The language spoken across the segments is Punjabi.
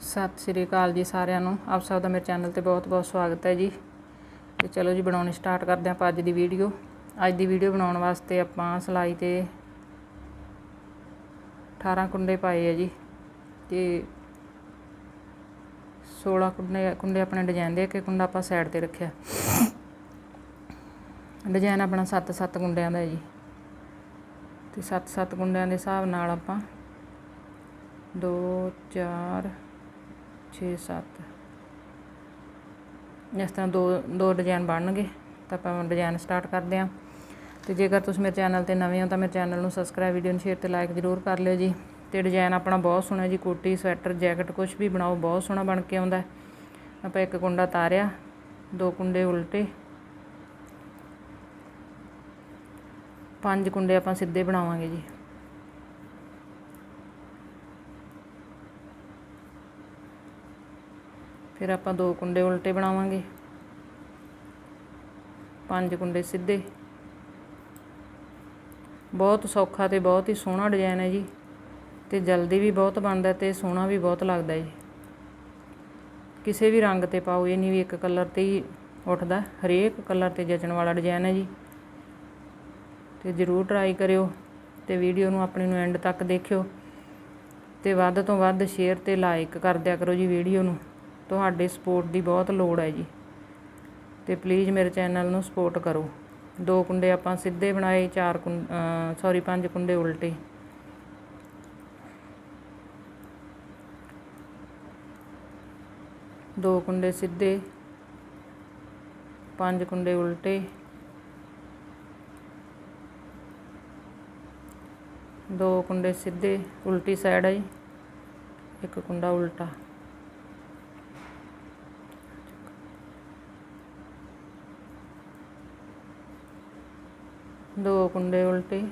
ਸਤਿ ਸ਼੍ਰੀ ਅਕਾਲ ਜੀ ਸਾਰਿਆਂ ਨੂੰ। ਆਪ ਸਭ ਦਾ ਮੇਰੇ ਚੈਨਲ ਤੇ ਬਹੁਤ-ਬਹੁਤ ਸਵਾਗਤ ਹੈ ਜੀ। ਤੇ ਚਲੋ ਜੀ, ਬਣਾਉਣੀ ਸਟਾਰਟ ਕਰਦੇ ਹਾਂ ਆਪਾਂ ਅੱਜ ਦੀ ਵੀਡੀਓ। ਅੱਜ ਦੀ ਵੀਡੀਓ ਬਣਾਉਣ ਵਾਸਤੇ ਆਪਾਂ ਸਲਾਈ ਤੇ 18 ਕੁੰਡੇ ਪਾਏ ਆ ਜੀ ਤੇ 16 ਕੁੰਡੇ ਕੁੰਡੇ ਆਪਣੇ ਡਿਜ਼ਾਈਨ ਦੇ ਕਿ ਕੁੰਡਾ ਆਪਾਂ ਸਾਈਡ ਤੇ ਰੱਖਿਆ। ਡਿਜ਼ਾਈਨ ਆਪਣਾ 7-7 ਕੁੰਡਿਆਂ ਦਾ ਹੈ ਜੀ। ਤੇ 7-7 ਕੁੰਡਿਆਂ ਦੇ ਹਿਸਾਬ ਨਾਲ ਆਪਾਂ 2 4 6 7 ਇਸ ਤਰ੍ਹਾਂ ਦੋ ਦੋ ਡਿਜ਼ਾਈਨ ਬਣਨਗੇ, ਤਾਂ ਆਪਾਂ ਡਿਜ਼ਾਈਨ ਸਟਾਰਟ ਕਰਦੇ ਹਾਂ। ਤੇ ਜੇਕਰ ਤੁਸੀਂ ਮੇਰੇ ਚੈਨਲ ਤੇ ਨਵੇਂ ਹੋ, ਤਾਂ ਮੇਰੇ ਚੈਨਲ ਨੂੰ ਸਬਸਕ੍ਰਾਈਬ, ਵੀਡੀਓ ਨੂੰ ਸ਼ੇਅਰ ਤੇ ਲਾਈਕ ਜ਼ਰੂਰ ਕਰ ਲਿਓ ਜੀ। ਤੇ ਡਿਜ਼ਾਈਨ ਆਪਣਾ ਬਹੁਤ ਸੋਹਣਾ ਜੀ, ਕੋਟੀ, ਸਵੈਟਰ, ਜੈਕਟ ਕੁਝ ਵੀ ਬਣਾਓ, ਬਹੁਤ ਸੋਹਣਾ ਬਣ ਕੇ ਆਉਂਦਾ। ਆਪਾਂ ਇੱਕ ਕੁੰਡਾ ਤਾਰਿਆ, ਦੋ ਕੁੰਡੇ ਉਲਟੇ। ਪੰਜ ਕੁੰਡੇ ਆਪਾਂ ਸਿੱਧੇ ਬਣਾਵਾਂਗੇ ਜੀ। ਫਿਰ ਆਪਾਂ ਦੋ ਕੁੰਡੇ ਉਲਟੇ ਬਣਾਵਾਂਗੇ। ਪੰਜ ਕੁੰਡੇ ਸਿੱਧੇ। ਬਹੁਤ ਸੌਖਾ ਤੇ ਬਹੁਤ ਹੀ ਸੋਹਣਾ ਡਿਜ਼ਾਈਨ ਹੈ ਜੀ। ਤੇ ਜਲਦੀ ਵੀ ਬਹੁਤ ਬਣਦਾ ਤੇ ਸੋਹਣਾ ਵੀ ਬਹੁਤ ਲੱਗਦਾ ਜੀ। ਕਿਸੇ ਵੀ ਰੰਗ ਤੇ ਪਾਓ, ਇਹ ਨਹੀਂ ਵੀ ਇੱਕ ਕਲਰ ਤੇ ਹੀ ਉੱਠਦਾ। ਹਰੇਕ ਕਲਰ ਤੇ ਜਚਣ ਵਾਲਾ ਡਿਜ਼ਾਈਨ ਹੈ ਜੀ। ਤੇ ਜ਼ਰੂਰ ਟਰਾਈ ਕਰਿਓ ਤੇ ਵੀਡੀਓ ਨੂੰ ਆਪਣੇ ਨੂੰ ਐਂਡ ਤੱਕ ਦੇਖਿਓ। ਤੇ ਵੱਧ ਤੋਂ ਵੱਧ ਸ਼ੇਅਰ ਤੇ ਲਾਈਕ ਕਰ ਦਿਆ ਕਰੋ ਜੀ ਵੀਡੀਓ ਨੂੰ। ਤੁਹਾਡੇ ਸਪੋਰਟ ਦੀ ਬਹੁਤ ਲੋੜ ਹੈ ਜੀ। ਤੇ ਪਲੀਜ਼ ਮੇਰੇ ਚੈਨਲ ਨੂੰ ਸਪੋਰਟ ਕਰੋ। ਦੋ ਕੁੰਡੇ ਆਪਾਂ ਸਿੱਧੇ ਬਣਾਏ, ਚਾਰ ਸੌਰੀ ਪੰਜ ਕੁੰਡੇ ਉਲਟੇ। ਦੋ ਕੁੰਡੇ ਸਿੱਧੇ, ਪੰਜ ਕੁੰਡੇ ਉਲਟੇ। ਦੋ ਕੁੰਡੇ ਸਿੱਧੇ, ਉਲਟੀ ਸਾਈਡ ਹੈ ਜੀ। ਇੱਕ ਕੁੰਡਾ ਉਲਟਾ। ਦੋ ਕੁੰਡੇ ਉਲਟੇ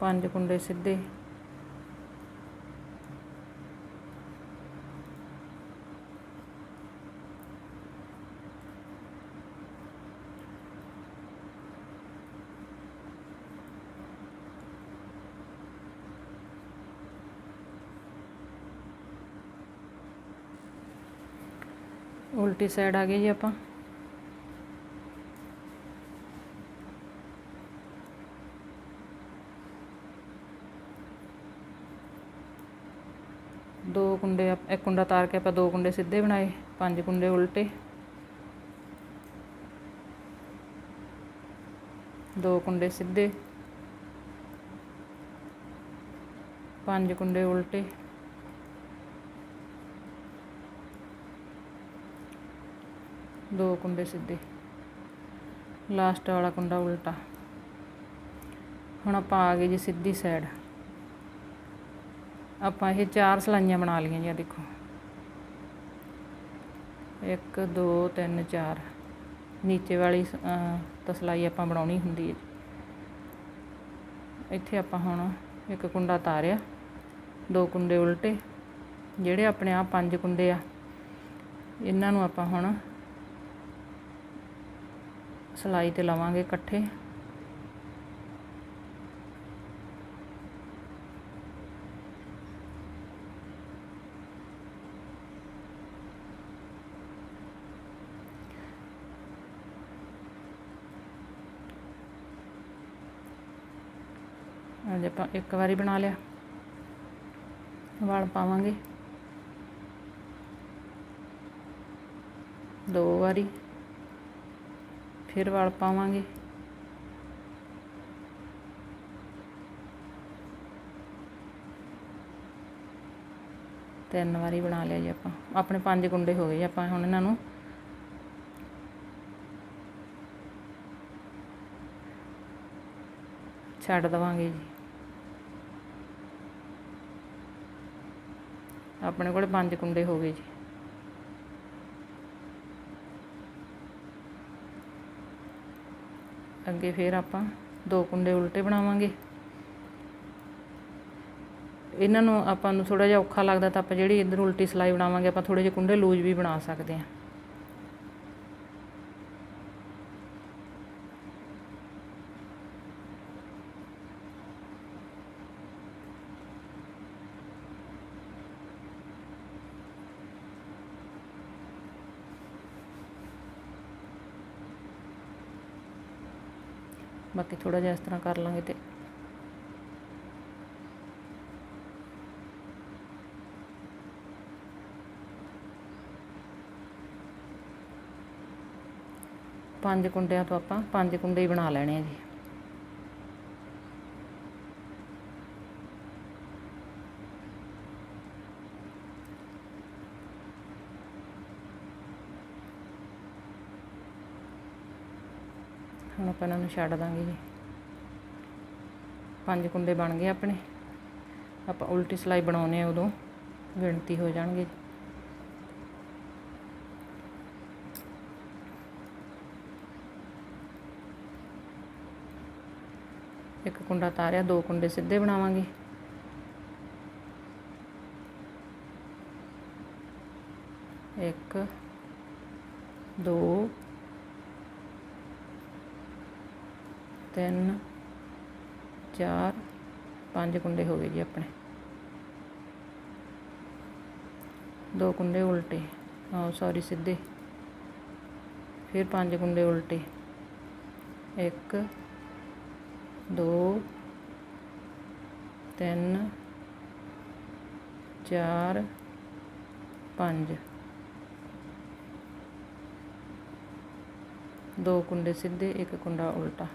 ਪੰਜ ਕੁੰਡੇ ਸਿੱਧੇ ਉਲਟੀ ਸਾਈਡ ਆ ਗਏ ਜੀ ਆਪਾਂ। ਦੋ ਕੁੰਡੇ ਇੱਕ ਕੁੰਡਾ ਤਾਰ ਕੇ ਆਪਾਂ ਦੋ ਕੁੰਡੇ ਸਿੱਧੇ ਬਣਾਏ, ਪੰਜ ਕੁੰਡੇ ਉਲਟੇ। ਦੋ ਕੁੰਡੇ ਸਿੱਧੇ। ਪੰਜ ਕੁੰਡੇ ਉਲਟੇ। ਦੋ ਕੁੰਡੇ ਸਿੱਧੇ। ਲਾਸਟ ਵਾਲਾ ਕੁੰਡਾ ਉਲਟਾ। ਹੁਣ ਆਪਾਂ ਆ ਗਏ ਜੀ ਸਿੱਧੀ ਸਾਈਡ ਆਪਾਂ ਇਹ ਚਾਰ ਸਲਾਈਆਂ ਬਣਾ ਲਈਆਂ ਜੀ ਆ ਦੇਖੋ। 1 2 3 4 ਨੀਚੇ ਵਾਲੀ ਤਸਲਾਈ ਆਪਾਂ ਬਣਾਉਣੀ ਹੁੰਦੀ ਹੈ ਇੱਥੇ ਆਪਾਂ ਹੁਣ ਇੱਕ ਕੁੰਡਾ ਤਾਰਿਆ, ਦੋ ਕੁੰਡੇ ਉਲਟੇ। ਜਿਹੜੇ ਆਪਣੇ ਆ ਪੰਜ ਕੁੰਡੇ ਆ, ਇਹਨਾਂ ਨੂੰ ਆਪਾਂ ਹੁਣ ਸਲਾਈ ਤੇ ਲਵਾਂਗੇ ਇਕੱਠੇ। ਅੱਜ ਆਪਾਂ ਇੱਕ ਵਾਰੀ ਬਣਾ ਲਿਆ। ਵਾਲ ਪਾਵਾਂਗੇ। ਦੋ ਵਾਰੀ। ਫਿਰ ਵਲ ਪਾਵਾਂਗੇ। ਤਿੰਨ ਵਾਰੀ ਬਣਾ ਲਿਆ ਜੀ ਆਪਾਂ। ਆਪਣੇ ਪੰਜ ਕੁੰਡੇ ਹੋ ਗਏ ਜੀ ਆਪਾਂ ਹੁਣ ਇਹਨਾਂ ਨੂੰ। ਛੱਡ ਦਵਾਂਗੇ ਜੀ। ਆਪਣੇ ਕੋਲ ਪੰਜ ਕੁੰਡੇ ਹੋ ਗਏ ਜੀ। ਅੱਗੇ ਫੇਰ ਆਪਾਂ ਦੋ ਕੁੰਡੇ ਉਲਟੇ ਬਣਾਵਾਂਗੇ। ਇਹਨਾਂ ਨੂੰ ਆਪਾਂ ਨੂੰ ਥੋੜਾ ਜਿਹਾ ਔਖਾ ਲੱਗਦਾ ਤਾਂ ਆਪਾਂ ਜਿਹੜੀ ਇਧਰ ਉਲਟੀ ਸਲਾਈ ਬਣਾਵਾਂਗੇ, ਆਪਾਂ ਥੋੜੇ ਜਿਹੇ ਕੁੰਡੇ ਲੂਜ਼ ਵੀ ਬਣਾ ਸਕਦੇ ਹਾਂ। ਬਾਕੀ ਥੋੜਾ ਜਿਹਾ ਇਸ ਤਰ੍ਹਾਂ ਕਰ ਲਾਂਗੇ ਤੇ। ਪੰਜ ਕੁੰਡਿਆਂ ਤੋਂ ਆਪਾਂ ਪੰਜ ਕੁੰਡੇ ਹੀ ਬਣਾ ਲੈਣੇ ਆ ਜੀ ਹੁਣ ਆਪਾਂ ਇਹਨਾਂ ਨੂੰ ਛੱਡ ਦਾਂਗੇ ਜੀ। ਪੰਜ ਕੁੰਡੇ ਬਣ ਗਏ ਆਪਣੇ। ਆਪਾਂ ਉਲਟੀ ਸਲਾਈ ਬਣਾਉਨੇ ਆ ਉਦੋਂ। ਗਿਣਤੀ ਹੋ ਜਾਣਗੇ। ਇੱਕ ਕੁੰਡਾ ਤਾਰਿਆ, ਦੋ ਕੁੰਡੇ ਸਿੱਧੇ ਬਣਾਵਾਂਗੇ। ਇੱਕ, ਦੋ ਤਿੰਨ, ਚਾਰ, ਪੰਜ ਕੁੰਡੇ ਹੋ ਗਏ ਜੀ ਆਪਣੇ। ਦੋ ਕੁੰਡੇ ਉਲਟੇ। ਆਹ ਸੌਰੀ ਸਿੱਧੇ। ਫਿਰ ਪੰਜ ਕੁੰਡੇ ਉਲਟੇ। ਇੱਕ, ਦੋ, ਤਿੰਨ, ਚਾਰ, ਪੰਜ। ਦੋ ਕੁੰਡੇ ਸਿੱਧੇ, ਇੱਕ ਕੁੰਡਾ ਉਲਟਾ।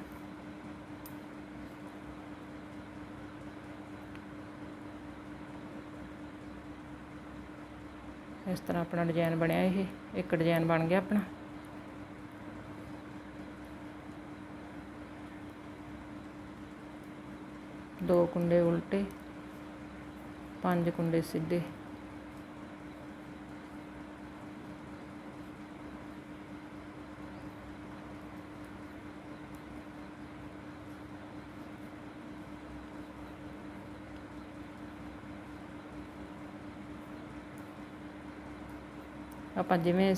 ਇਸ ਤਰ੍ਹਾਂ ਆਪਣਾ ਡਿਜ਼ਾਈਨ ਬਣਿਆ ਇਹ, ਇੱਕ ਡਿਜ਼ਾਈਨ ਬਣ ਗਿਆ ਆਪਣਾ। ਦੋ ਕੁੰਡੇ ਉਲਟੇ, ਪੰਜ ਕੁੰਡੇ ਸਿੱਧੇ। ਆਪਾਂ ਜਿਵੇਂ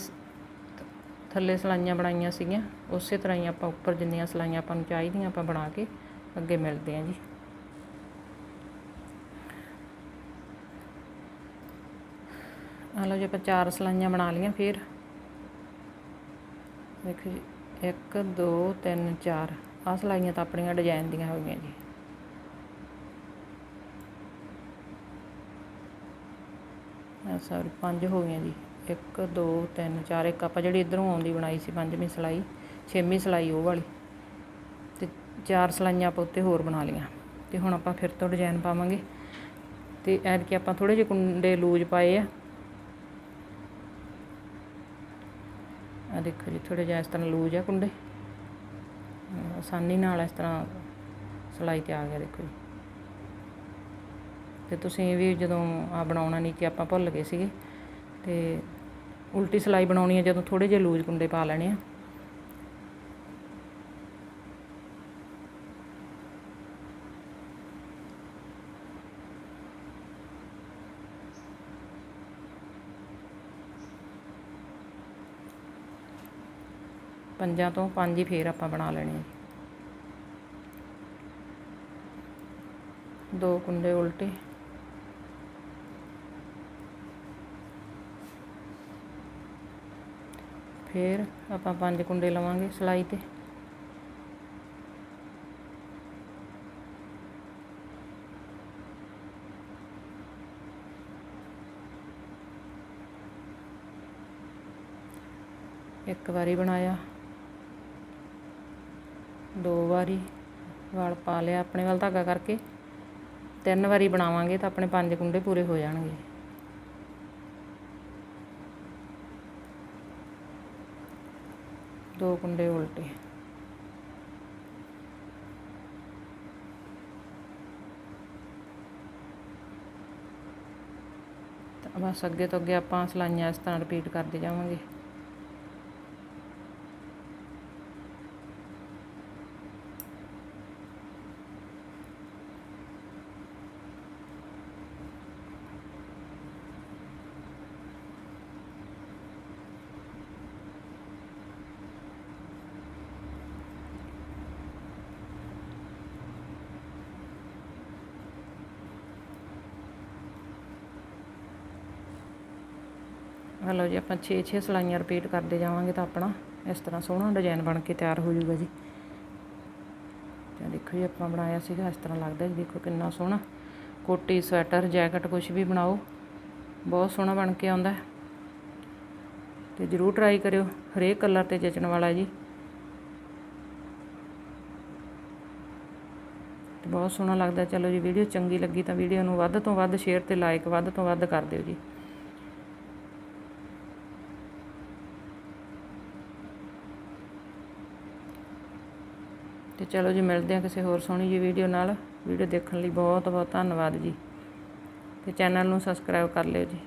ਥੱਲੇ ਸਲਾਈਆਂ ਬਣਾਈਆਂ ਸੀਗੀਆਂ, ਉਸੇ ਤਰ੍ਹਾਂ ਹੀ ਆਪਾਂ ਉੱਪਰ ਜਿੰਨੀਆਂ ਸਲਾਈਆਂ ਆਪਾਂ ਨੂੰ ਚਾਹੀਦੀਆਂ, ਆਪਾਂ ਬਣਾ ਕੇ ਅੱਗੇ ਮਿਲਦੇ ਹਾਂ ਜੀ। ਆ ਲਓ ਜੀ, ਆਪਾਂ ਚਾਰ ਸਲਾਈਆਂ ਬਣਾ ਲਈਆਂ ਫਿਰ। ਦੇਖੋ ਜੀ 1 2 3 4 ਆਹ ਸਲਾਈਆਂ ਤਾਂ ਆਪਣੀਆਂ ਡਿਜ਼ਾਈਨ ਦੀਆਂ ਹੋ ਗਈਆਂ ਜੀ। ਆ ਸੌਰੀ, ਪੰਜ ਹੋ ਗਈਆਂ ਜੀ। 1 2 3 4 ਇੱਕ ਆਪਾਂ ਜਿਹੜੀ ਇਧਰੋਂ ਆਉਂਦੀ ਬਣਾਈ ਸੀ ਪੰਜਵੀਂ ਸਲਾਈ, ਛੇਵੀਂ ਸਲਾਈ ਉਹ ਵਾਲੀ ਤੇ ਚਾਰ ਸਲਾਈਆਂ ਆਪਾਂ ਉੱਤੇ ਹੋਰ ਬਣਾ ਲਈਆਂ ਤੇ ਹੁਣ ਆਪਾਂ ਫਿਰ ਤੋਂ ਡਿਜ਼ਾਈਨ ਪਾਵਾਂਗੇ ਤੇ ਐਤਕੀ ਆਪਾਂ ਥੋੜੇ ਜਿਹੇ ਕੁੰਡੇ ਲੂਜ ਪਾਏ ਆ। ਆ ਦੇਖੋ ਜੀ ਥੋੜੇ ਜਿਹਾ ਇਸ ਤਰ੍ਹਾਂ ਲੂਜ ਆ ਕੁੰਡੇ। ਆਸਾਨੀ ਨਾਲ ਇਸ ਤਰ੍ਹਾਂ ਸਲਾਈ ਤੇ ਆ ਗਿਆ ਦੇਖੋ ਜੀ। ਤੇ ਤੁਸੀਂ ਇਹ ਵੀ ਜਦੋਂ ਆ ਬਣਾਉਣਾ ਨਹੀਂ ਕਿ ਆਪਾਂ ਭੁੱਲ ਗਏ ਸੀਗੇ ਤੇ ਉਲਟੀ ਸਲਾਈ ਬਣਾਉਣੀ ਹੈ, ਜਦੋਂ ਥੋੜੇ ਜਿਹੇ ਲੂਜ ਕੁੰਡੇ ਪਾ ਲੈਣੇ ਆ। ਪੰਜਾਂ ਤੋਂ ਪੰਜ ਹੀ ਫੇਰ ਆਪਾਂ ਬਣਾ ਲੈਣੇ ਆ। ਦੋ ਕੁੰਡੇ ਉਲਟੇ। ਫਿਰ ਆਪਾਂ ਪੰਜ ਕੁੰਡੇ ਲਵਾਂਗੇ ਸਲਾਈ ਤੇ। ਇੱਕ ਵਾਰੀ ਬਣਾਇਆ। ਦੋ ਵਾਰੀ ਵਾਲ ਪਾ ਲਿਆ ਆਪਣੇ ਵੱਲ ਧਾਗਾ ਕਰਕੇ। ਤਿੰਨ ਵਾਰੀ ਬਣਾਵਾਂਗੇ ਤਾਂ ਆਪਣੇ ਪੰਜ ਕੁੰਡੇ ਪੂਰੇ ਹੋ ਜਾਣਗੇ। ਦੋ ਕੁੰਡੇ ਉਲਟੇ ਤਾਂ ਬਸ ਅੱਗੇ ਤੋਂ ਅੱਗੇ ਆਪਾਂ ਸਲਾਈਆਂ ਇਸ ਤਰ੍ਹਾਂ ਰਿਪੀਟ ਕਰਦੇ ਜਾਵਾਂਗੇ ਹਲੋ ਜੀ ਆਪਾਂ 6-6 ਸਲਾਈਆਂ ਰਿਪੀਟ ਕਰਦੇ ਜਾਵਾਂਗੇ ਤਾਂ ਆਪਣਾ ਇਸ ਤਰ੍ਹਾਂ ਸੋਹਣਾ ਡਿਜ਼ਾਈਨ ਬਣ ਕੇ ਤਿਆਰ ਹੋ ਜਾਊਗਾ ਜੀ। ਤਾਂ ਦੇਖੋ ਜੀ ਆਪਾਂ ਬਣਾਇਆ ਸੀਗਾ, ਇਸ ਤਰ੍ਹਾਂ ਲੱਗਦਾ ਜੀ, ਦੇਖੋ ਕਿੰਨਾ ਸੋਹਣਾ। ਕੋਟੀ, ਸਵੈਟਰ, ਜੈਕਟ ਕੁਝ ਵੀ ਬਣਾਓ, ਬਹੁਤ ਸੋਹਣਾ ਬਣ ਕੇ ਆਉਂਦਾ। ਹੈ ਤੇ ਜਰੂਰ ਟਰਾਈ ਕਰਿਓ, ਹਰੇਕ ਕਲਰ ਤੇ ਜਚਣ ਵਾਲਾ ਜੀ। ਤੇ ਬਹੁਤ ਸੋਹਣਾ ਲੱਗਦਾ, ਚਲੋ ਜੀ ਵੀਡੀਓ ਚੰਗੀ ਲੱਗੀ ਤਾਂ ਵੀਡੀਓ ਨੂੰ ਵੱਧ ਤੋਂ ਵੱਧ ਸ਼ੇਅਰ ਤੇ ਲਾਈਕ ਵੱਧ ਤੋਂ ਵੱਧ ਕਰ ਦਿਓ ਜੀ। ਚਲੋ ਜੀ, ਮਿਲਦੇ ਹਾਂ ਕਿਸੇ ਹੋਰ ਸੋਹਣੀ ਜੀ ਵੀਡੀਓ ਨਾਲ। ਵੀਡੀਓ ਦੇਖਣ ਲਈ ਬਹੁਤ ਬਹੁਤ ਧੰਨਵਾਦ ਜੀ। ਤੇ ਚੈਨਲ ਨੂੰ ਸਬਸਕ੍ਰਾਈਬ ਕਰ ਲਿਓ ਜੀ।